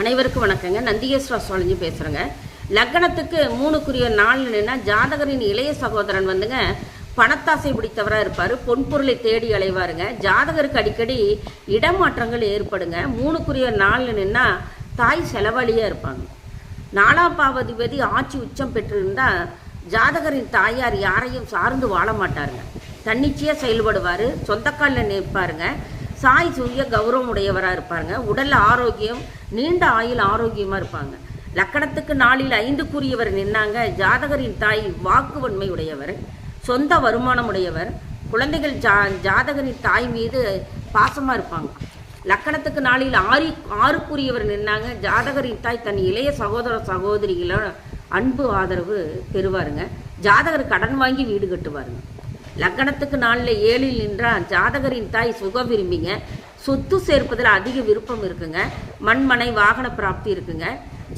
அனைவருக்கும் வணக்கங்க. நந்திகேஸ்வர சுவாமிஜி பேசுகிறேங்க லக்னத்துக்கு மூணுக்குரிய நாள் ஜாதகரின் இளைய சகோதரன் வந்துங்க பணத்தாசை பிடித்தவராக இருப்பார் பொன்பொருளை தேடி அலைவாருங்க. ஜாதகருக்கு அடிக்கடி இடமாற்றங்கள் ஏற்படுங்க. மூணுக்குரிய நாள் தாய் செலவாளியாக இருப்பாங்க. நாலாம் பாவதிபதி ஆட்சி உச்சம் பெற்றிருந்தால் ஜாதகரின் தாயார் யாரையும் சார்ந்து வாழ மாட்டாருங்க. தன்னிச்சையாக செயல்படுவார் சொந்தக்காலில் நிற்பாருங்க. சாய் சூரிய கௌரவம் உடையவராக இருப்பாருங்க. உடல் ஆரோக்கியம் நீண்ட ஆயுள் ஆரோக்கியமாக இருப்பாங்க. லக்கணத்துக்கு நாளில் ஐந்துக்குரியவர் நின்னாங்க. ஜாதகரின் தாய் வாக்குவன்மை உடையவர் சொந்த வருமானம் உடையவர் குழந்தைகள் ஜா ஜாதகரின் தாய் மீது பாசமாக இருப்பாங்க. லக்கணத்துக்கு நாளில் ஆறி ஆறுக்குரியவர் நின்னாங்க. ஜாதகரின் தாய் தன் இளைய சகோதர சகோதரிகளோட அன்பு ஆதரவு பெறுவாருங்க. ஜாதகர் கடன் வாங்கி வீடு கட்டுவாருங்க. லக்கணத்துக்கு நாளில் ஏழில் நின்றால் ஜாதகரின் தாய் சுக விரும்பிங்க. சொத்து சேர்ப்பதில் அதிக விருப்பம் இருக்குங்க. மண்மனை வாகன பிராப்தி இருக்குங்க.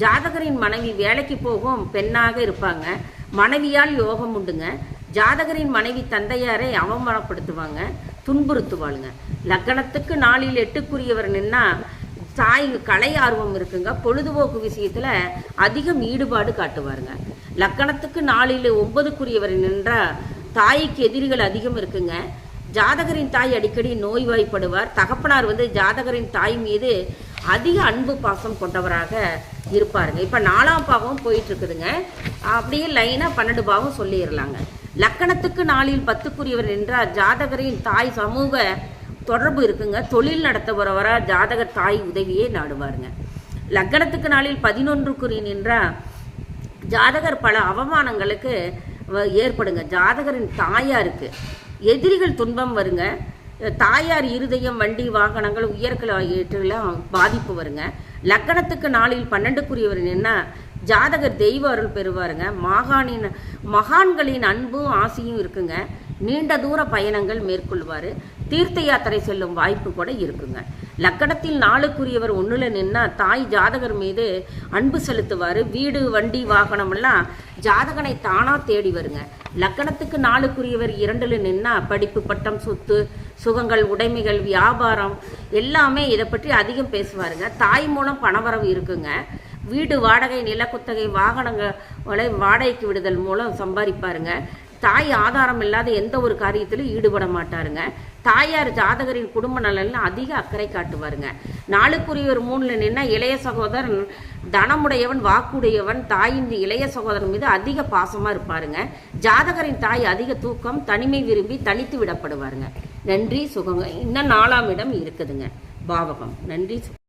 ஜாதகரின் மனைவி வேலைக்கு போகும் பெண்ணாக இருப்பாங்க. மனைவியால் யோகம் உண்டுங்க. ஜாதகரின் மனைவி தந்தையாரை அவமானப்படுத்துவாங்க. துன்புறுத்துவாளுங்க. லக்கணத்துக்கு நாளில் எட்டுக்குரியவர் நின்னா தாய் கலை ஆர்வம் இருக்குங்க. பொழுதுபோக்கு விஷயத்தில் அதிகம் ஈடுபாடு காட்டுவாருங்க. லக்கணத்துக்கு நாளில் ஒன்பதுக்குரியவர் நின்றா தாய்க்கு எதிரிகள் அதிகம் இருக்குங்க. ஜாதகரின் தாய் அடிக்கடி நோய்வாய்ப்படுவார். தகப்பனார் வந்து ஜாதகரின் தாய் மீது அதிக அன்பு பாசம் கொண்டவராக இருப்பாருங்க. இப்போ நாலாம் பாவம் போயிட்டு இருக்குதுங்க அப்படியே லைனாக பன்னெண்டு பாவம் சொல்லிடலாங்க. லக்கணத்துக்கு நாளில் பத்துக்குரியவர் என்றால் ஜாதகரின் தாய் சமூக தொடர்பு இருக்குங்க. தொழில் நடத்த நடத்துபவரா ஜாதகர் தாய் உதவியே நாடுவாருங்க. லக்கணத்துக்கு நாளில் பதினொன்றுக்குரிய நின்றா ஜாதகர் பல அவமானங்களுக்கு ஏற்படுங்க. ஜாதகரின் தாயாருக்கு எதிரிகள் துன்பம் வருங்க. தாயார் இருதயம் வண்டி வாகனங்கள் உயர்கள் ஆகியவற்றெல்லாம் பாதிப்பு வருங்க. லக்கணத்துக்கு நாளில் பன்னெண்டுக்குரியவர் என்ன ஜாதகர் தெய்வ அருள் பெறுவாருங்க. மாகாணின் மகான்களின் அன்பும் ஆசையும் இருக்குங்க. நீண்ட தூர பயணங்கள் மேற்கொள்வார். தீர்த்த யாத்திரை செல்லும் வாய்ப்பு கூட இருக்குங்க. லக்கணத்தில் நாளுக்குரியவர் ஒன்றில் நின்னா தாய் ஜாதகர் மீது அன்பு செலுத்துவார். வீடு வண்டி வாகனமெல்லாம் ஜாதகனை தானாக தேடி வருங்க. லக்கணத்துக்கு நாளுக்குரியவர் இரண்டில் நின்னா படிப்பு பட்டம் சொத்து சுகங்கள் உடைமைகள் வியாபாரம் எல்லாமே இதை பற்றி அதிகம் பேசுவாருங்க. தாய் மூலம் பணவரவு இருக்குங்க. வீடு வாடகை நிலக்குத்தகை வாகனங்களை வாடகைக்கு விடுதல் மூலம் சம்பாதிப்பாருங்க. தாய் ஆதாரம் இல்லாத எந்த ஒரு காரியத்திலும் ஈடுபட மாட்டாருங்க. தாயார் ஜாதகரின் குடும்ப நலனில் அதிக அக்கறை காட்டுவாருங்க. நாளுக்குரியவர் மூணுல நின்னா இளைய சகோதரன் தனமுடையவன் வாக்குடையவன் தாயின் இளைய சகோதரன் மீது அதிக பாசமாக இருப்பாருங்க. ஜாதகரின் தாய் அதிக தூக்கம் தனிமை விரும்பி தனித்து விடப்படுவாருங்க. நன்றி சுகங்க இன்னும் நாலாம் இடம் இருக்குதுங்க. பாவகம். நன்றி